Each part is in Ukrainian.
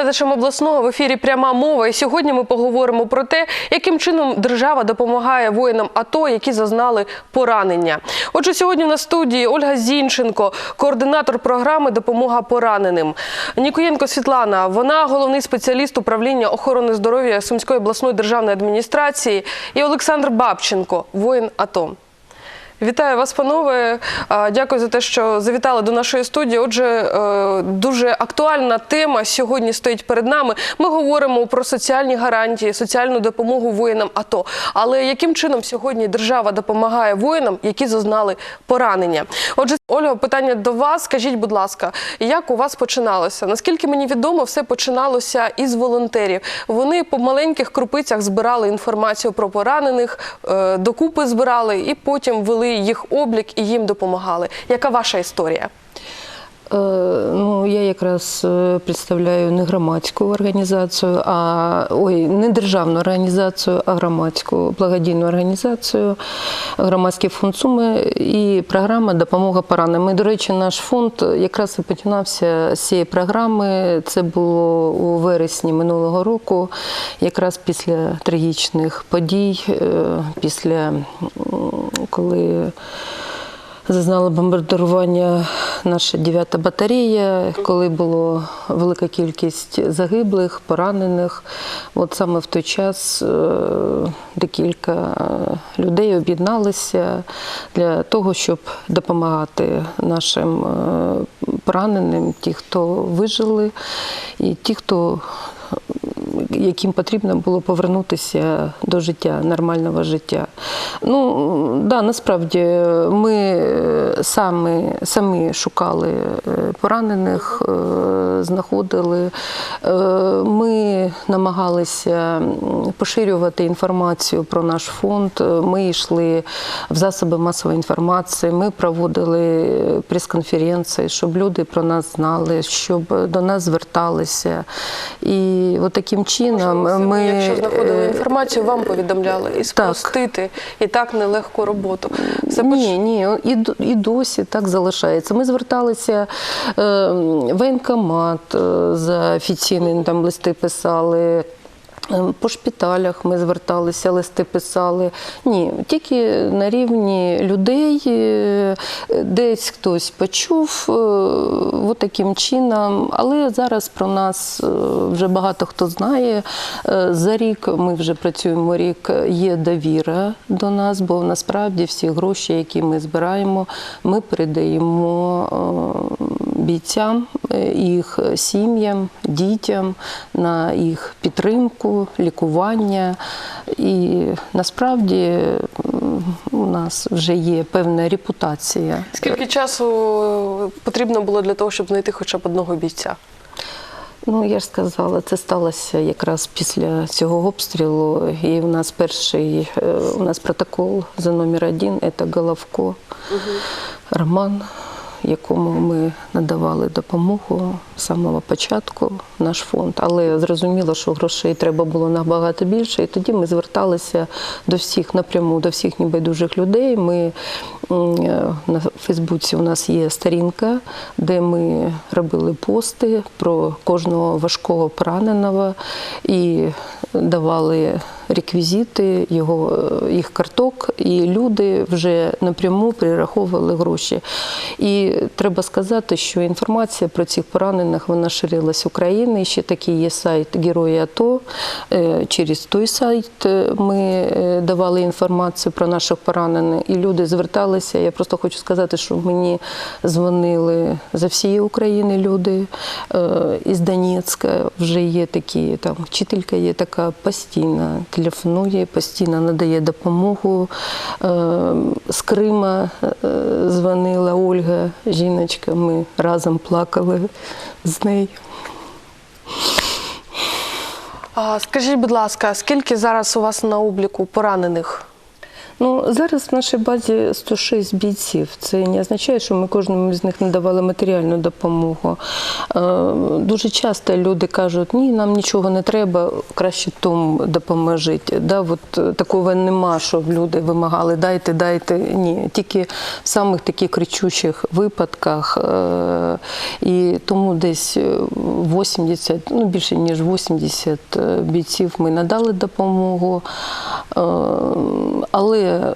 Глядачам обласного в ефірі пряма мова. І сьогодні ми поговоримо про те, яким чином держава допомагає воїнам АТО, які зазнали поранення. Отже, сьогодні на студії Ольга Зінченко, координатор програми Допомога пораненим. Нікоєнко Світлана, вона головний спеціаліст управління охорони здоров'я Сумської обласної державної адміністрації, і Олександр Бабченко, воїн АТО. Вітаю вас, панове. Дякую за те, що завітали до нашої студії. Отже, е, дуже актуальна тема сьогодні стоїть перед нами. Ми говоримо про соціальні гарантії, соціальну допомогу воїнам АТО. Але яким чином сьогодні держава допомагає воїнам, які зазнали поранення? Отже, Ольга, питання до вас. Скажіть, будь ласка, як у вас починалося? Наскільки мені відомо, все починалося із волонтерів. Вони по маленьких крупицях збирали інформацію про поранених, е, докупи збирали і потім вели їх облік і їм допомагали. Яка ваша історія? Е, Ну, я якраз е, представляю не громадську організацію, а ой, не державну організацію, а громадську благодійну організацію, громадський фонд Суми і програма Допомога пораненим. До речі, наш фонд якраз і починався з цієї програми. Це було у вересні минулого року, якраз після трагічних подій, е, після коли зазнала бомбардування наша 9-та батарея, коли було велика кількість загиблих, поранених. От саме в той час е, декілька людей об'єдналися для того, щоб допомагати нашим е, пораненим, ті, хто вижили, і ті, хто яким потрібно було повернутися до життя, нормального життя. Ну, да, насправді ми самі, самі шукали е, поранених, е, знаходили. Е, Ми намагалися поширювати інформацію про наш фонд. Ми йшли в засоби масової інформації, ми проводили прес-конференції, щоб люди про нас знали, щоб до нас зверталися. І от таким чином Можливо, ми якщо знаходили інформацію, вам повідомляли і спростити і так нелегку роботу. Це Ні, ні, і, і досі так залишається. Ми зверталися в воєнкомат е, за офіційним там листи писали. Е, По шпиталях ми зверталися, листи писали. Ні, тільки на рівні людей, е, десь хтось почув е, от таким чином. Але зараз про нас вже багато хто знає. За рік ми вже працюємо рік, є довіра до нас, бо насправді всі гроші, які ми збираємо, ми передаємо бійцям, е, їх сім'ям, дітям на їх підтримку, лікування. І насправді у нас вже є певна репутація. Скільки часу потрібно було для того, щоб знайти хоча б одного бійця? Ну, я ж сказала, це сталося якраз після цього обстрілу. І у нас перший е, у нас протокол за номер один це Головко Роман, якому ми надавали допомогу з самого початку, наш фонд. Але зрозуміло, що грошей треба було набагато більше. І тоді ми зверталися до всіх напряму, до всіх небайдужих людей. Ми на Фейсбуці у нас є сторінка, де ми робили пости про кожного важкого пораненого і давали реквізити його, е, їх карток, і люди вже напряму перераховували гроші. І треба сказати, що інформація про цих поранених вона ширилась Україною. Ще такий є сайт Герої АТО. Е, Через той сайт е, ми е, давали інформацію про наших поранених, і люди зверталися. Я просто хочу сказати, що мені дзвонили за всієї України люди е, із Донецька. Вже є такі там вчителька є така постійна, телефонує, постійно надає допомогу. Е, З Крима е, дзвонила Ольга, жіночка. Ми разом плакали з нею. Скажіть, будь ласка, скільки зараз у вас на обліку поранених? Ну, зараз в нашій базі 106 бійців. Це не означає, що ми кожному з них надавали матеріальну допомогу. Е, Дуже часто люди кажуть, ні, нам нічого не треба, краще тому допоможіть. Да, от е, такого нема, щоб люди вимагали дайте, дайте. Ні, тільки в самих таких кричущих випадках. Е, І тому десь е, 80, ну більше ніж 80 е, бійців ми надали допомогу. Е, Але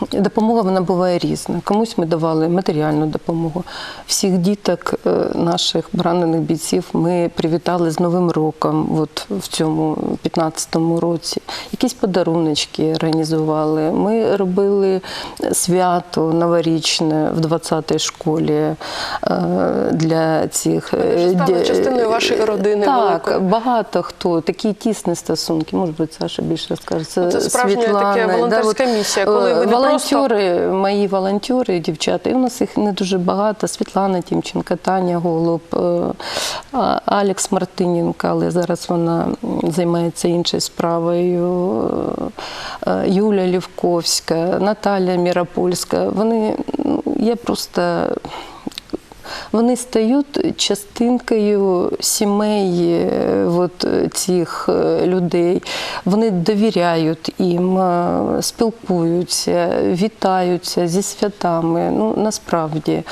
допомога вона буває різна. Комусь ми давали матеріальну допомогу. Всіх діток е, наших поранених бійців ми привітали з Новим роком, от в цьому 15-му році. Якісь подаруночки організували. Ми робили свято новорічне в 20-й школі е, для цих стали частиною вашої родини Так, великої. багато хто такі тісні стосунки. Може бути, Саша більше розкаже. Це, Це справжня Світлана, така волонтерська місія, коли е, ви волонтери, мої волонтери, дівчата, і у нас їх не дуже багато. Світлана Тімченка, Таня Голуб, е, Алекс Мартиненко, але зараз вона займається іншою справою. е, е, Юля Лівковська, Наталя Міропольська. Вони ну, я просто. Вони стають частинкою сімей е, от, е, цих е, людей. Вони довіряють їм, спілкуються, вітаються зі святами. Ну, насправді.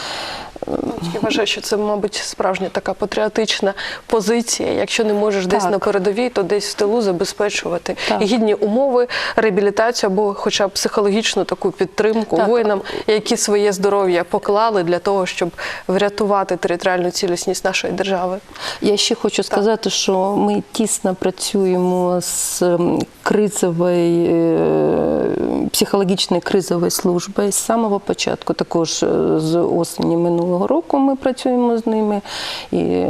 Я вважаю, що це, мабуть, справжня така патріотична позиція. Якщо не можеш десь Так. на передовій, то десь в тилу забезпечувати Так. гідні умови, реабілітацію або хоча б психологічну таку підтримку Так. воїнам, які своє здоров'я поклали для того, щоб врятувати територіальну цілісність нашої держави. Я ще хочу сказати, що ми тісно працюємо з ем, кризовою, е, психологічною кризовою службою з самого початку. Також е, з осені минулого року ми працюємо з ними. І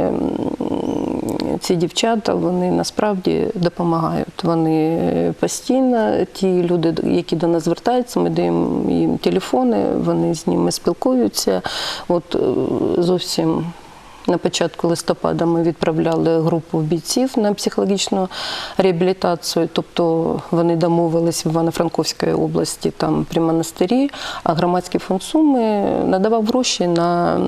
ці дівчата вони насправді допомагають. Вони постійно, ті люди, які до нас звертаються, ми даємо їм телефони, вони з ними спілкуються. От е, зовсім. На початку листопада ми відправляли групу бійців на психологічну реабілітацію, тобто вони домовились в Івано-Франковській області там при монастирі, а громадський фонд Суми надавав гроші на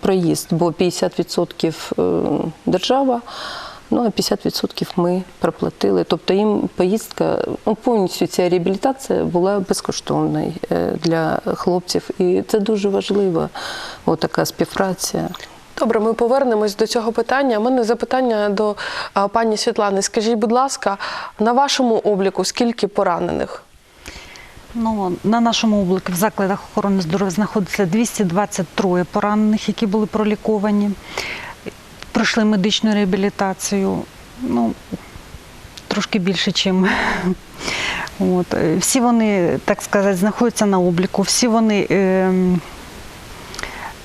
проїзд, бо 50% е, держава. Ну, а 50% ми проплатили. Тобто їм поїздка, ну, повністю ця реабілітація була безкоштовною е, для хлопців. І це дуже важливо, отака співпраця. Добре, ми повернемось до цього питання. У мене запитання до пані Світлани. Скажіть, будь ласка, на вашому обліку скільки поранених? Ну, на нашому обліку в закладах охорони здоров'я знаходиться 223 поранених, які були проліковані, пройшли медичну реабілітацію. Ну, трошки більше, чим. От. е, Всі вони, так сказати, знаходяться на обліку, всі вони. ем,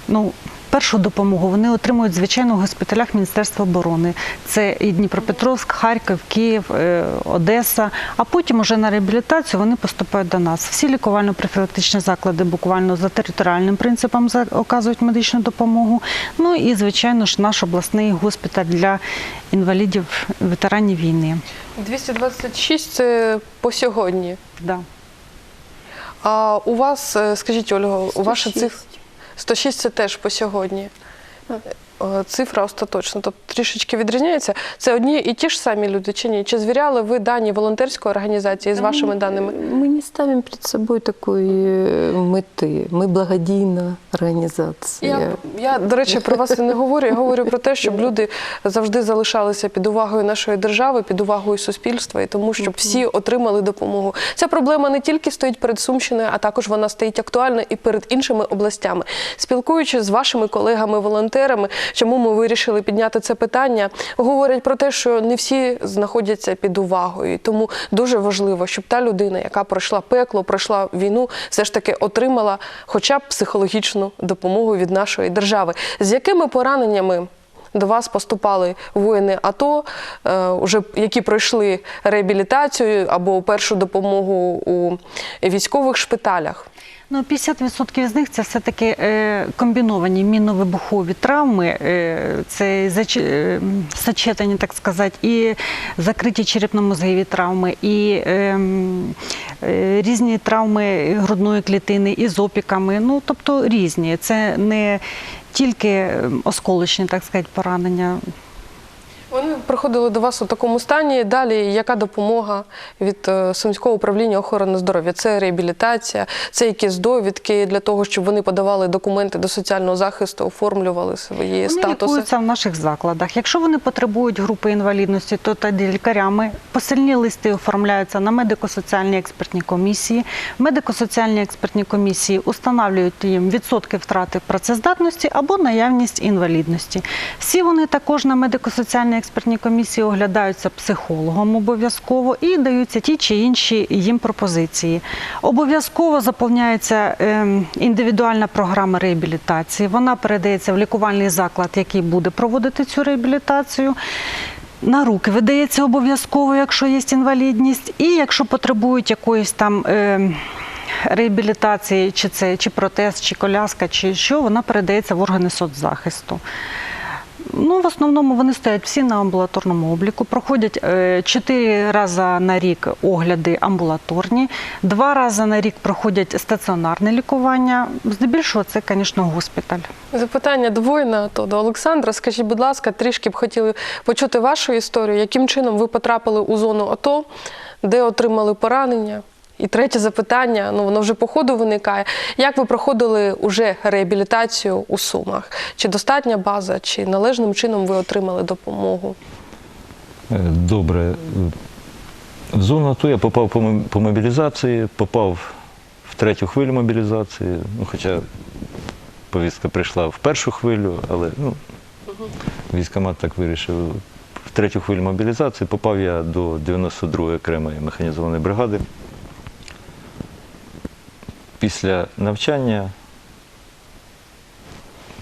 ну, Першу допомогу вони отримують звичайно в госпіталях Міністерства оборони. Це і Дніпропетровськ, Харків, Київ, е, Одеса. А потім уже на реабілітацію вони поступають до нас. Всі лікувально-профілактичні заклади буквально за територіальним принципом оказують медичну допомогу. Ну і звичайно ж наш обласний госпіталь для інвалідів, ветеранів війни. 226 – це по сьогодні. Да. А у вас, е, скажіть, Ольго, у ваша 106. Цифра 106 це теж по сьогодні. Е, Цифра остаточна, тобто трішечки відрізняється. Це одні і ті ж самі люди чи ні? Чи звіряли ви дані волонтерської організації з вашими даними? Мы не ставим перед собой такой э, мети. Мы благодійна організація. Я, я, до речі, про вас і не говорю. Я говорю про те, щоб люди завжди залишалися під увагою нашої держави, під увагою суспільства і тому, щоб всі отримали допомогу. Ця проблема не тільки стоїть перед Сумщиною, а також вона стоїть актуально і перед іншими областями. Спілкуючись з вашими колегами-волонтерами, чому ми вирішили підняти це питання, говорять про те, що не всі знаходяться під увагою. І Тому дуже важливо, щоб та людина, яка пройшла пекло, пройшла війну, все ж таки отримала хоча б психологічну допомогу від нашої держави. З якими пораненнями? До вас поступали воїни АТО, е, уже які пройшли реабілітацію або першу допомогу у військових шпиталях. Ну, 50% з них це все-таки е, комбіновані мінно-вибухові травми, е, це зач- е, так сказати, і закриті черепно-мозгові травми, і е, е, різні травми грудної клітини із опіками. Ну, тобто різні. Це не тільки е, осколочні, так сказати, поранення. Вони приходили до вас у такому стані. Далі яка допомога від е, Сумського управління охорони здоров'я? Це реабілітація, це якісь довідки для того, щоб вони подавали документи до соціального захисту, оформлювали свої Вони статуси. лікуються в наших закладах. Якщо вони потребують групи інвалідності, то тоді лікарями посильні листи оформляються на медико-соціальні експертні комісії. Медико-соціальні експертні комісії установлюють їм відсотки втрати працездатності або наявність інвалідності. Всі вони також на медико-соціальній експертній комісії оглядаються психологом обов'язково і даються ті чи інші їм пропозиції. Обов'язково заповняється ем, індивідуальна програма реабілітації. Вона передається в лікувальний заклад, який буде проводити цю реабілітацію. На руки видається обов'язково, якщо є інвалідність, і якщо потребують якоїсь там ем, реабілітації, чи це чи протез, чи коляска, чи що, вона передається в органи соцзахисту. Ну, в основному вони стоять всі на амбулаторному обліку, проходять е, чотири рази на рік огляди амбулаторні, два рази на рік проходять стаціонарне лікування. Здебільшого це, звісно, госпіталь. Запитання до воїна, то до Олександра. Скажіть, будь ласка, трішки б хотіли почути вашу історію. Яким чином ви потрапили у зону АТО, де отримали поранення? І третє запитання, ну воно вже по ходу виникає. Як ви проходили уже реабілітацію у Сумах? Чи достатня база, чи належним чином ви отримали допомогу? Е, Добре. В зону АТО я попав по мобілізації, попав в третю хвилю мобілізації. Ну, хоча повістка прийшла в першу хвилю, але ну, військкомат так вирішив. В третю хвилю мобілізації попав я до 92-ї окремої механізованої бригади. Після навчання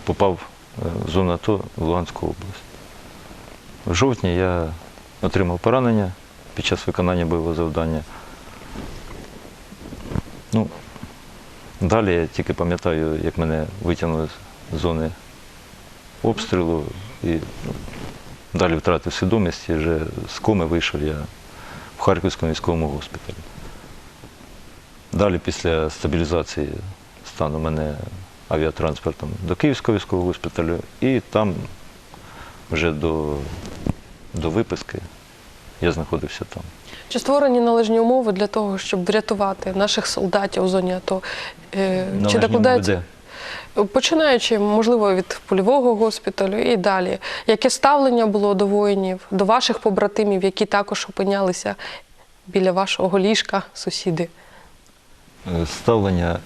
попав е, в зону АТО в Луганську область. В жовтні я отримав поранення під час виконання бойового завдання. Ну, далі я тільки пам'ятаю, як мене витягнули з зони обстрілу і ну, далі втратив свідомість і вже з коми вийшов я в Харківському військовому госпіталі. Далі після стабілізації стану мене авіатранспортом до Київського військового госпіталю і там вже до, до виписки я знаходився там. Чи створені належні умови для того, щоб врятувати наших солдатів у зоні АТО? Е, Чи докладається? Починаючи, можливо, від польового госпіталю і далі. Яке ставлення було до воїнів, до ваших побратимів, які також опинялися біля вашого ліжка, сусіди? Е, Ставлення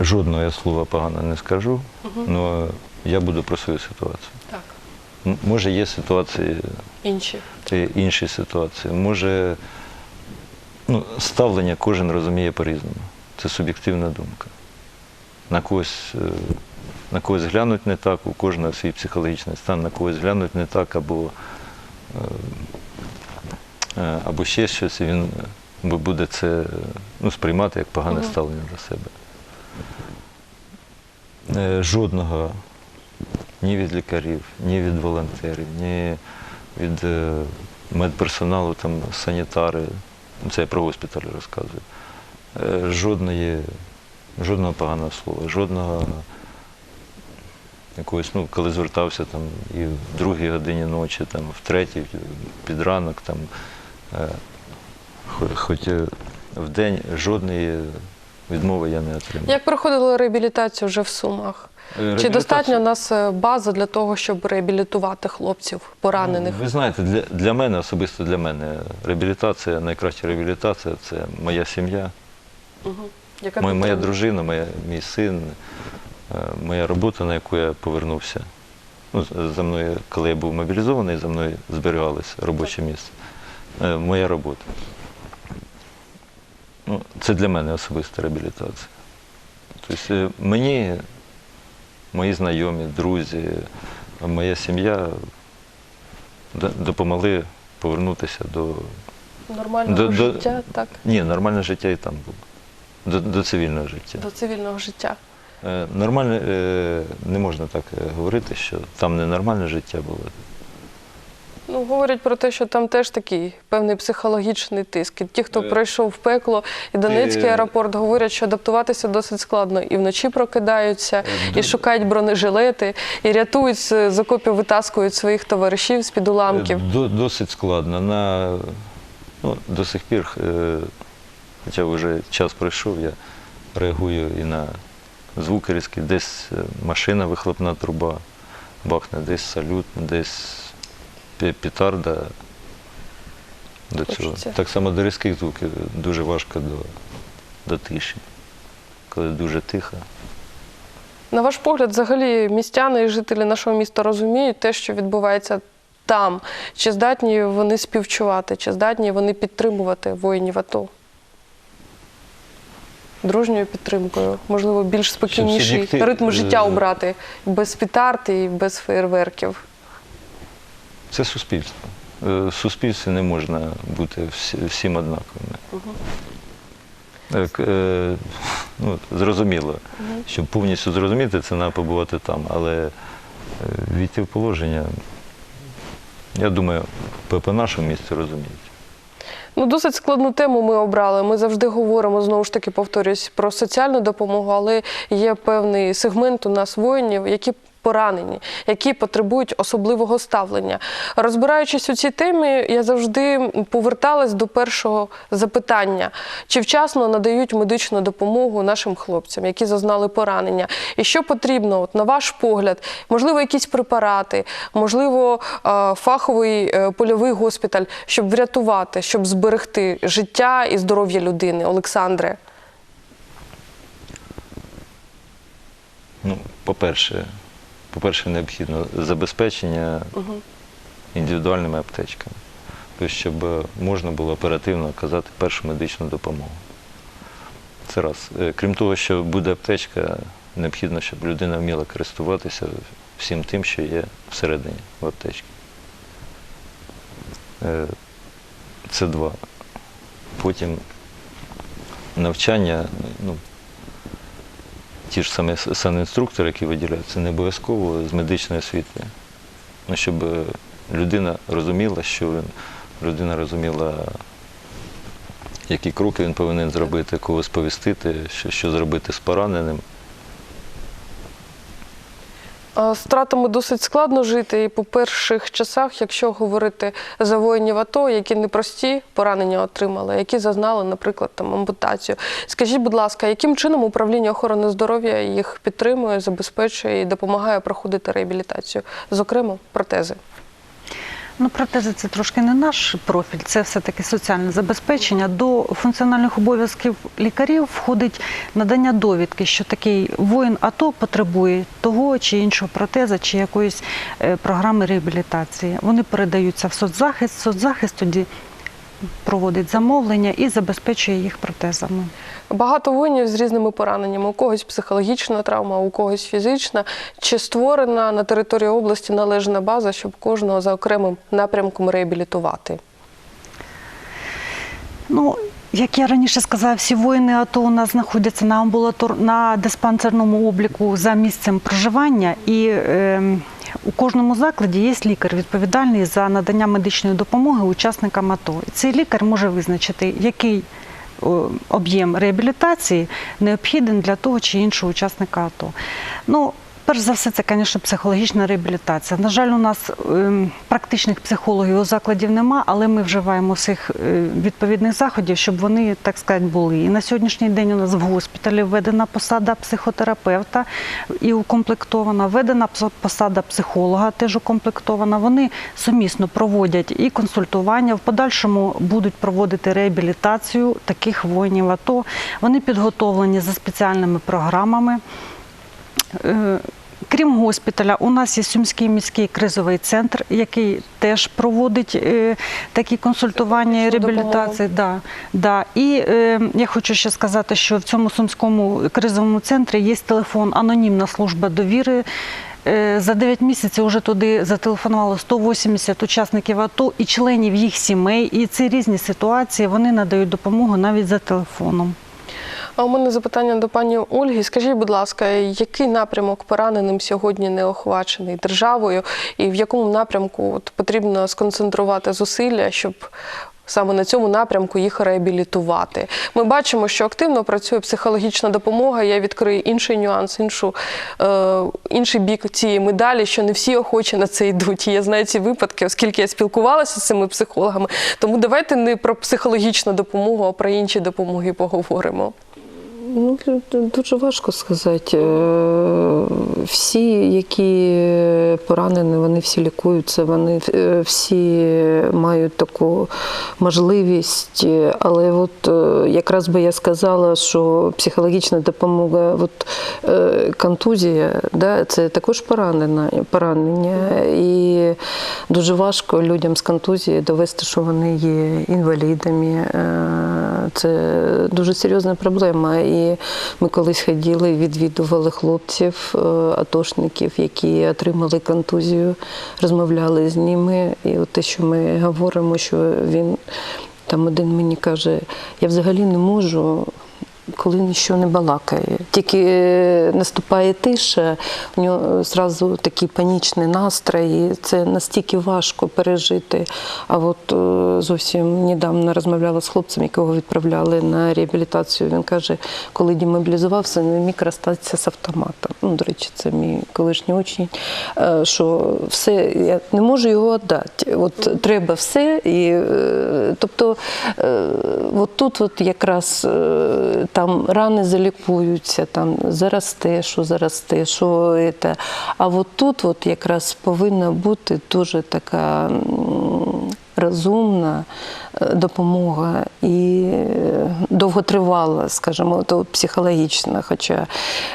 жодного я слова погано не скажу, але я буду про свою ситуацію. Так. М- Може, є ситуації, Інші. інші ситуації. Може, ну, ставлення кожен розуміє по-різному. Це суб'єктивна думка. На когось, е, на когось глянуть не так, у кожного свій психологічний стан, на когось глянуть не так, або, е, або ще щось, і він бу- буде це ну, сприймати як погане Мгм. ставлення до себе. Е, Жодного ні від лікарів, ні від волонтерів, ні від е, медперсоналу, там, санітари, це я про госпіталь розказую. Е, Жодної, жодного поганого слова, жодного якогось, ну, коли звертався там і в другій годині ночі, там, в третій, під ранок, там, хоч е, в день жодної відмови я не отримав. Як проходили реабілітацію вже в Сумах? Чи достатньо у нас е, база для того, щоб реабілітувати хлопців поранених? Ви знаєте, для, для мене, особисто для мене, реабілітація, найкраща реабілітація це моя сім'я, Яка моя, моя дружина, моя, мій син, е, моя робота, на яку я повернувся. Ну, за мною, коли я був мобілізований, за мною зберігалося робоче місце. Е, Моя робота. Ну, це для мене особиста реабілітація. Тобто е, мені, мої знайомі, друзі, моя сім'я допомогли повернутися до. Нормального До- до- життя, так. Ні, нормальне життя і там було. до, до цивільного життя. до цивільного життя? Е, Нормальне, е, не можна так говорити, що там ненормальне життя було. Ну, говорять про те, що там теж такий певний психологічний тиск. І ті, хто Е, пройшов в пекло, і Донецький е, аеропорт говорять, що адаптуватися досить складно. І вночі прокидаються, і шукають бронежилети, і рятують з з окопів, витаскують своїх товаришів з-під уламків. Е, До, досить складно. На, ну, до сих пір, е, хоча вже час пройшов, я реагую і на звуки різкі. Десь е, машина, вихлопна труба, бахне, десь салют, десь петарда. До цього. Хочеться. Так само до різких звуків дуже важко до, до тиші. Коли дуже тихо. На ваш погляд, взагалі, містяни і жителі нашого міста розуміють те, що відбувається там. Чи здатні вони співчувати, чи здатні вони підтримувати воїнів АТО? Дружньою підтримкою, можливо, більш спокійніший ритм життя е, обрати без петард і без фейерверків. Це суспільство. Е, В суспільстві не можна бути всім однаковими. Так, е, ну, зрозуміло, щоб повністю зрозуміти, це треба побувати там. Але е, війти в положення, я думаю, по, по нашому місці розуміють. Ну, досить складну тему ми обрали. Ми завжди говоримо, знову ж таки, повторюсь, про соціальну допомогу, але є певний сегмент у нас воїнів, які поранені, які потребують особливого ставлення. Розбираючись у цій темі, я завжди поверталась до першого запитання: чи вчасно надають медичну допомогу нашим хлопцям, які зазнали поранення? І що потрібно, от, на ваш погляд, можливо, якісь препарати, можливо, фаховий е, польовий госпіталь, щоб врятувати, щоб зберегти життя і здоров'я людини, Олександре? Ну, по-перше, по-перше, необхідно забезпечення індивідуальними аптечками, тобто, щоб можна було оперативно оказати першу медичну допомогу. Це раз. Е, Крім того, що буде аптечка, необхідно, щоб людина вміла користуватися всім тим, що є всередині в аптечці. Е, Це два. Потім навчання, ну, ті ж самі санінструктори, які виділяються, не обов'язково з медичної освіти. Ну, щоб е, людина розуміла, що він, людина розуміла, які кроки він повинен зробити, кого сповістити, що, що зробити з пораненим. Втратами досить складно жити. І по перших часах, якщо говорити за воїнів АТО, які непрості поранення отримали, які зазнали, наприклад, там ампутацію. Скажіть, будь ласка, яким чином управління охорони здоров'я їх підтримує, забезпечує і допомагає проходити реабілітацію, зокрема протези? Ну, протези це трошки не наш профіль, це все-таки соціальне забезпечення. До функціональних обов'язків лікарів входить надання довідки, що такий воїн АТО потребує того чи іншого протеза, чи якоїсь е, програми реабілітації. Вони передаються в соцзахист, соцзахист тоді проводить замовлення і забезпечує їх протезами. Багато воїнів з різними пораненнями. У когось психологічна травма, у когось фізична. Чи створена на території області належна база, щоб кожного за окремим напрямком реабілітувати? Ну, як я раніше сказала, всі воїни АТО у нас знаходяться на амбулатор на диспансерному обліку за місцем проживання, і е, у кожному закладі є лікар відповідальний за надання медичної допомоги учасникам АТО. І цей лікар може визначити, який об'єм реабілітації необхіден для того чи іншого учасника АТО. Ну, Перш за все, це, звісно, психологічна реабілітація. На жаль, у нас ем, практичних психологів у закладів нема, але ми вживаємо всіх е, відповідних заходів, щоб вони, так сказати, були. І на сьогоднішній день у нас в госпіталі введена посада психотерапевта і укомплектована, введена посада психолога, теж укомплектована. Вони сумісно проводять і консультування. В подальшому будуть проводити реабілітацію таких воїнів АТО. Вони підготовлені за спеціальними програмами. Е, Крім госпіталя, у нас є Сумський міський кризовий центр, який теж проводить е, такі консультування і реабілітації. Да, да. І е, я хочу ще сказати, що в цьому сумському кризовому центрі є телефон анонімна служба довіри. Е, За 9 місяців вже туди зателефонувало 180 учасників АТО і членів їх сімей. І ці різні ситуації вони надають допомогу навіть за телефоном. А у мене запитання до пані Ольги. Скажіть, будь ласка, який напрямок пораненим сьогодні не охвачений державою, і в якому напрямку от, потрібно сконцентрувати зусилля, щоб саме на цьому напрямку їх реабілітувати? Ми бачимо, що активно працює психологічна допомога. Я відкрию інший нюанс, іншу, е, інший бік цієї медалі, що не всі охочі на це йдуть. Я знаю ці випадки, оскільки я спілкувалася з цими психологами. Тому давайте не про психологічну допомогу, а про інші допомоги поговоримо. Ну, дуже важко сказати. Е, Всі, які поранені, вони всі лікуються, вони е, всі мають таку можливість. Але от е, якраз би я сказала, що психологічна допомога, от контузія, да, це також поранення, поранення. І дуже важко людям з контузією довести, що вони є інвалідами. Це дуже серйозна проблема. І ми колись ходили, відвідували хлопців, е, атошників, які отримали контузію, розмовляли з ними. І от те, що ми говоримо, що він там один мені каже, я взагалі не можу. Коли нічого не балакає, тільки е, наступає тиша, у нього зразу такий панічний настрій, і це настільки важко пережити. А от е, зовсім недавно розмовляла з хлопцем, якого відправляли на реабілітацію. Він каже, коли демобілізувався, не міг розстатися з автоматом. Ну, до речі, це мій колишній учень. е, Що все, я не можу його віддати. От треба все. І, тобто, от тут от якраз там рани залікуються, там заросте, що заросте, що це. А от тут от якраз повинна бути дуже така розумна е, допомога і е, довготривала, скажімо, то психологічна. Хоча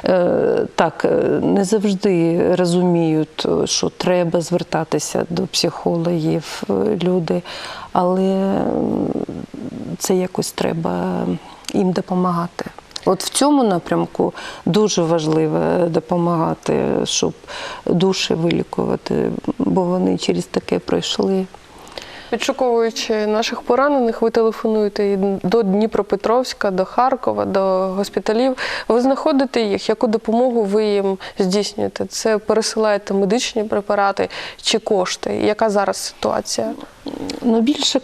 е, так не завжди розуміють, що треба звертатися до психологів люди, але це якось треба їм допомагати. От в цьому напрямку дуже важливо допомагати, щоб душі вилікувати, бо вони через таке пройшли. Відшуковуючи наших поранених, ви телефонуєте до Дніпропетровська, до Харкова, до госпіталів. Ви знаходите їх, яку допомогу ви їм здійснюєте? Це пересилаєте медичні препарати чи кошти? Яка зараз ситуація? Ну, більше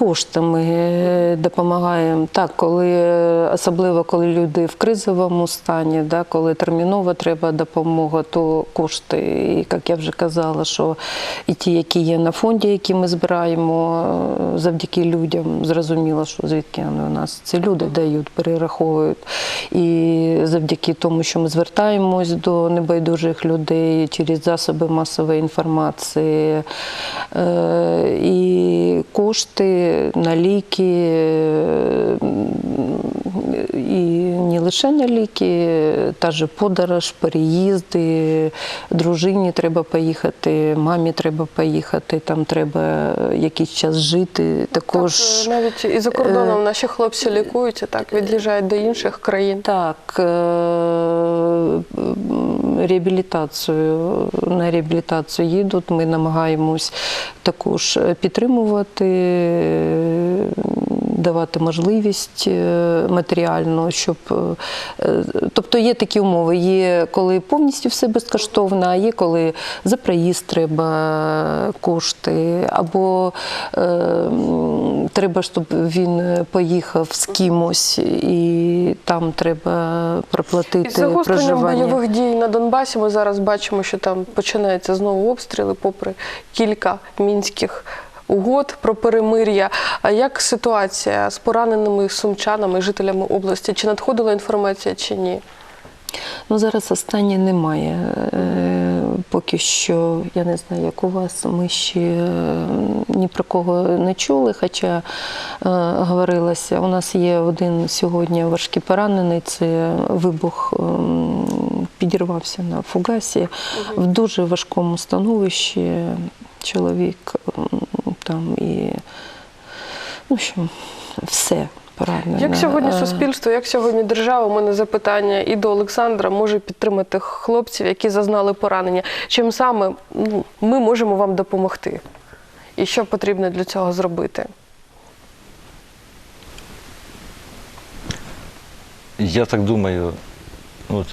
коштами е, допомагаємо. Так, коли е, особливо коли люди в кризовому стані, да, коли терміново треба допомога, то кошти. І як я вже казала, що і ті, які є на фонді, які ми збираємо е, завдяки людям, зрозуміло, що звідки вони у нас ці люди дають, перераховують. І завдяки тому, що ми звертаємось до небайдужих людей через засоби масової інформації. І кошти на ліки, е, і не лише на ліки, та же подорож, переїзди, дружині треба поїхати, мамі треба поїхати, там треба якийсь час жити. Також Так, е, навіть і за кордоном наші хлопці лікуються, так від'їжджають до інших країн. Так, е, реабілітацію на реабілітацію їдуть. Ми намагаємось також підтримувати, е, давати можливість е, матеріальну, щоб е, тобто є такі умови. Є коли повністю все безкоштовно, а є коли за проїзд треба кошти, або е, треба, щоб він поїхав з кимось, і там треба проплатити загостренням проживання. бойових дій на Донбасі ми зараз бачимо, що там починаються знову обстріли, попри кілька мінських угод про перемир'я. А як ситуація з пораненими сумчанами, жителями області? Чи надходила інформація, чи ні? Ну зараз останнє немає. Е, Поки що, я не знаю, як у вас, ми ще е, ні про кого не чули, хоча е, говорилося. У нас є один сьогодні важкий поранений, це вибух ем, підірвався на фугасі в дуже важкому становищі. Чоловік ем, там і ну, що, все. Поранено. Як сьогодні Е, суспільство, як сьогодні держава? У мене запитання і до Олександра може підтримати хлопців, які зазнали поранення. Чим саме ну, ми можемо вам допомогти? І що потрібно для цього зробити? Я так думаю, от,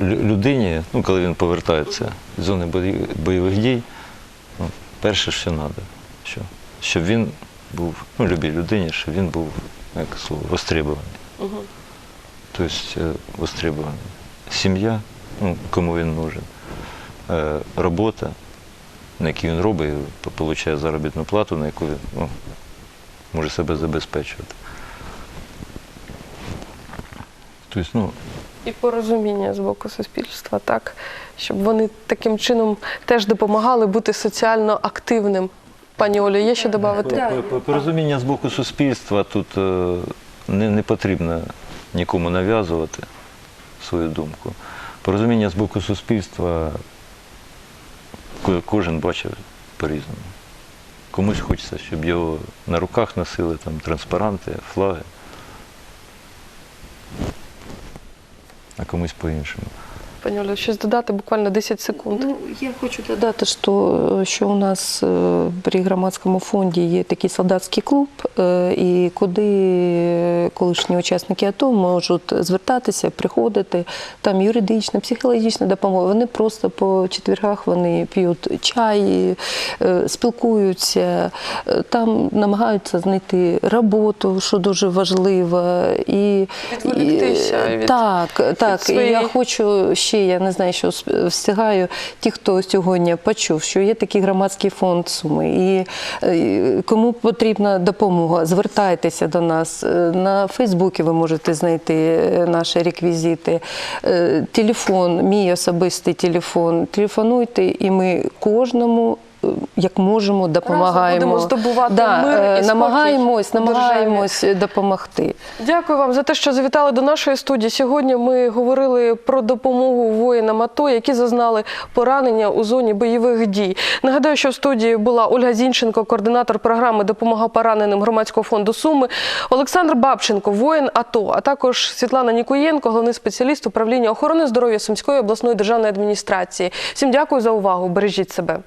людині, ну, коли він повертається з зони бойових дій, ну, перше, що треба, що, щоб він був, ну, любій людині, щоб він був, як слово, востребований. Тобто е, востребований. Сім'я, ну, кому він нужен, е, робота, на якій він робить, отримує заробітну плату, на яку він ну, може себе забезпечувати. Тобто, ну, І порозуміння з боку суспільства, так, щоб вони таким чином теж допомагали бути соціально активним. Пані Олю, є що додати? По- по- Порозуміння з боку суспільства тут е, не, не потрібно нікому нав'язувати свою думку. Порозуміння з боку суспільства кожен бачив по-різному. Комусь хочеться, щоб його на руках носили там, транспаранти, флаги, а комусь по-іншому. Пані Олю, щось додати буквально 10 секунд. Ну, я хочу додати, що, що у нас е, при громадському фонді є такий солдатський клуб, е, і куди колишні учасники АТО можуть звертатися, приходити. Там юридична, психологічна допомога. Вони просто по четвергах вони п'ють чай, е, спілкуються, е, там намагаються знайти роботу, що дуже важливо. І, і- від- так, так. І своєї- я хочу ще, я не знаю, що встигаю, ті, хто сьогодні почув, що є такий громадський фонд Суми, і е, кому потрібна допомога, звертайтеся до нас. Е, На Фейсбуці ви можете знайти е, наші реквізити. Телефон, мій особистий телефон. Телефонуйте, і ми кожному. Е, Як можемо, допомагаємо. будемо здобувати да, мир і е, намагаємось, державі. намагаємось допомогти. Дякую вам за те, що завітали до нашої студії. Сьогодні ми говорили про допомогу воїнам АТО, які зазнали поранення у зоні бойових дій. Нагадаю, що в студії була Ольга Зінченко, координатор програми Допомога пораненим громадського фонду Суми, Олександр Бабченко, воїн АТО, а також Світлана Нікуєнко, головний спеціаліст управління охорони здоров'я Сумської обласної державної адміністрації. Всім дякую за увагу. Бережіть себе.